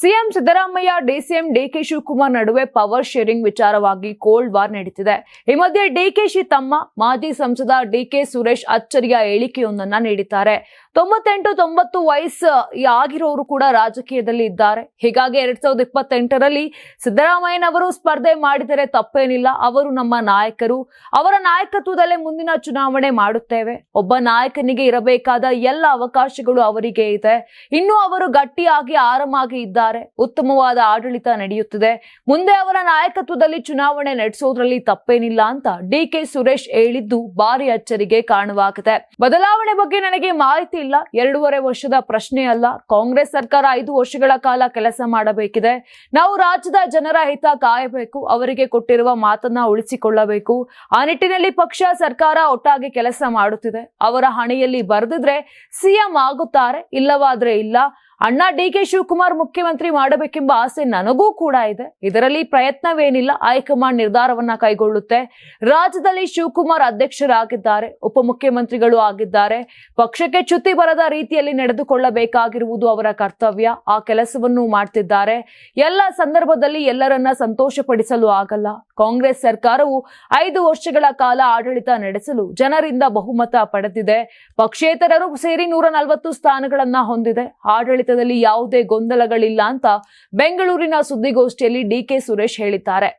CM Siddaramaiah DCM DK Shivakumar ನಡುವೆ power sharing ವಿಚಾರವಾಗಿ cold war ನಡೀತಿದೆ. ಈ ಮಧ್ಯೆ ಡಿಕೆಶಿ ತಮ್ಮ ಮಾಜಿ ಸಂಸದ ಡಿಕೆ ಸುರೇಶ್ ಅಚ್ಚರಿಯ ಹೇಳಿಕೆಯೊಂದನ್ನ ನೀಡಿದ್ದಾರೆ. ತೊಂಬತ್ತೆಂಟು ತೊಂಬತ್ತು ವಯಸ್ಸು ಆಗಿರೋರು ಕೂಡ ರಾಜಕೀಯದಲ್ಲಿ ಇದ್ದಾರೆ. ಹೀಗಾಗಿ ಎರಡ್ ಸಾವಿರದ ಇಪ್ಪತ್ತೆಂಟರಲ್ಲಿ ಸಿದ್ದರಾಮಯ್ಯನವರು ಸ್ಪರ್ಧೆ ಮಾಡಿದರೆ ತಪ್ಪೇನಿಲ್ಲ. ಅವರು ನಮ್ಮ ನಾಯಕರು. ಅವರ ನಾಯಕತ್ವದಲ್ಲೇ ಮುಂದಿನ ಚುನಾವಣೆ ಮಾಡುತ್ತೇವೆ. ಒಬ್ಬ ನಾಯಕನಿಗೆ ಇರಬೇಕಾದ ಎಲ್ಲ ಅವಕಾಶಗಳು ಅವರಿಗೆ ಇದೆ. ಇನ್ನು ಅವರು ಗಟ್ಟಿಯಾಗಿ, ಆರಾಮಾಗಿ ಇದ್ದಾರೆ. ಉತ್ತಮವಾದ ಆಡಳಿತ ನಡೆಯುತ್ತಿದೆ. ಮುಂದೆ ಅವರ ನಾಯಕತ್ವದಲ್ಲಿ ಚುನಾವಣೆ ನಡೆಸೋದ್ರಲ್ಲಿ ತಪ್ಪೇನಿಲ್ಲ ಅಂತ ಡಿ ಕೆ ಸುರೇಶ್ ಹೇಳಿದ್ದು ಭಾರಿ ಅಚ್ಚರಿಗೆ ಕಾರಣವಾಗಿದೆ ಬದಲಾವಣೆ ಬಗ್ಗೆ ನನಗೆ ಮಾಹಿತಿ ಇಲ್ಲ. ಎರಡೂವರೆ ವರ್ಷದ ಪ್ರಶ್ನೆ ಅಲ್ಲ. ಕಾಂಗ್ರೆಸ್ ಸರ್ಕಾರ ಐದು ವರ್ಷಗಳ ಕಾಲ ಕೆಲಸ ಮಾಡಬೇಕಿದೆ. ನಾವು ರಾಜ್ಯದ ಜನರ ಹಿತ ಕಾಯಬೇಕು. ಅವರಿಗೆ ಕೊಟ್ಟಿರುವ ಮಾತನ್ನ ಉಳಿಸಿಕೊಳ್ಳಬೇಕು. ಆ ನಿಟ್ಟಿನಲ್ಲಿ ಪಕ್ಷ, ಸರ್ಕಾರ ಒಟ್ಟಾಗಿ ಕೆಲಸ ಮಾಡುತ್ತಿದೆ. ಅವರ ಹಣೆಯಲ್ಲಿ ಬರೆದಿದ್ರೆ ಸಿಎಂ ಆಗುತ್ತಾರೆ, ಇಲ್ಲವಾದ್ರೆ ಇಲ್ಲ. ಅಣ್ಣ ಡಿ ಕೆ ಶಿವಕುಮಾರ್ ಮುಖ್ಯಮಂತ್ರಿ ಮಾಡಬೇಕೆಂಬ ಆಸೆ ನನಗೂ ಕೂಡ ಇದೆ. ಇದರಲ್ಲಿ ಪ್ರಯತ್ನವೇನಿಲ್ಲ, ಹೈಕಮಾಂಡ್ ನಿರ್ಧಾರವನ್ನ ಕೈಗೊಳ್ಳುತ್ತೆ. ರಾಜ್ಯದಲ್ಲಿ ಶಿವಕುಮಾರ್ ಅಧ್ಯಕ್ಷರಾಗಿದ್ದಾರೆ, ಉಪಮುಖ್ಯಮಂತ್ರಿಗಳು ಆಗಿದ್ದಾರೆ. ಪಕ್ಷಕ್ಕೆ ಚ್ಯುತಿ ಬರದ ರೀತಿಯಲ್ಲಿ ನಡೆದುಕೊಳ್ಳಬೇಕಾಗಿರುವುದು ಅವರ ಕರ್ತವ್ಯ. ಆ ಕೆಲಸವನ್ನು ಮಾಡ್ತಿದ್ದಾರೆ. ಎಲ್ಲ ಸಂದರ್ಭದಲ್ಲಿ ಎಲ್ಲರನ್ನ ಸಂತೋಷಪಡಿಸಲು ಆಗಲ್ಲ. ಕಾಂಗ್ರೆಸ್ ಸರ್ಕಾರವು ಐದು ವರ್ಷಗಳ ಕಾಲ ಆಡಳಿತ ನಡೆಸಲು ಜನರಿಂದ ಬಹುಮತ ಪಡೆದಿದೆ. ಪಕ್ಷೇತರರು ಸೇರಿ ನೂರ ನಲವತ್ತು ಸ್ಥಾನಗಳನ್ನ ಹೊಂದಿದೆ. ಆಡಳಿತದಲ್ಲಿ ಯಾವುದೇ ಗೊಂದಲಗಳಿಲ್ಲ ಅಂತ ಬೆಂಗಳೂರಿನ ಸುದ್ದಿಗೋಷ್ಠಿಯಲ್ಲಿ ಡಿಕೆ ಸುರೇಶ್ ಹೇಳಿದ್ದಾರೆ.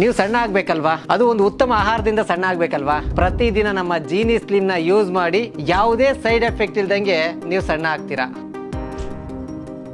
ನೀವು ಸಣ್ಣ ಆಗ್ಬೇಕಲ್ವಾ? ಅದು ಒಂದು ಉತ್ತಮ ಆಹಾರದಿಂದ ಸಣ್ಣ ಆಗ್ಬೇಕಲ್ವಾ? ಪ್ರತಿದಿನ ನಮ್ಮ ಜೀನಿ ಸ್ಲಿಮ್ನ ಯೂಸ್ ಮಾಡಿ ಯಾವುದೇ ಸೈಡ್ ಎಫೆಕ್ಟ್ ಇಲ್ದಂಗೆ ನೀವು ಸಣ್ಣ ಆಗ್ತೀರಾ?